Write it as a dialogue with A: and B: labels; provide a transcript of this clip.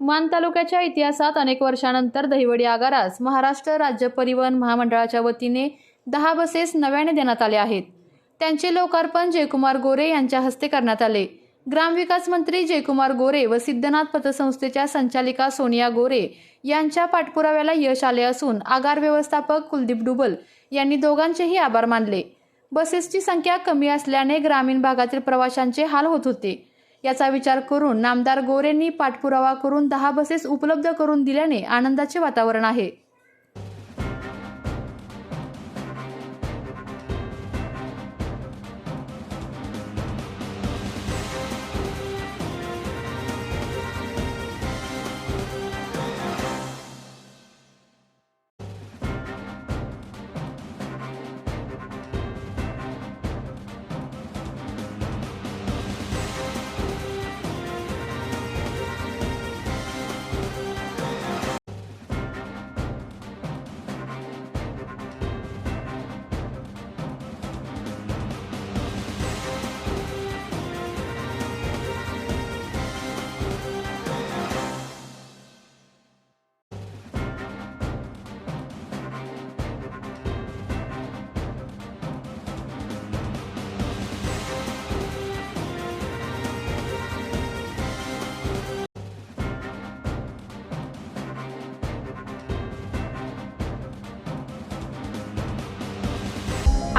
A: मान तालुक्याच्या इतिहासात अनेक वर्षानंतर दहिवडी आगारास महाराष्ट्र राज्य परिवहन महामंडळाच्या वतीने दहा बसेस नव्याने देण्यात आल्या आहेत. त्यांचे लोकार्पण जयकुमार गोरे यांच्या हस्ते करण्यात आले. ग्रामविकास मंत्री जयकुमार गोरे व सिद्धनाथ पतसंस्थेच्या संचालिका सोनिया गोरे यांच्या पाठपुराव्याला यश आले असून आगार व्यवस्थापक कुलदीप डुबल यांनी दोघांचेही आभार मानले. बसेसची संख्या कमी असल्याने ग्रामीण भागातील प्रवाशांचे हाल होत होते. याचा विचार करून नामदार गोरेंनी पाठपुरावा करून दहा बसेस उपलब्ध करून दिल्याने आनंदाचे वातावरण आहे.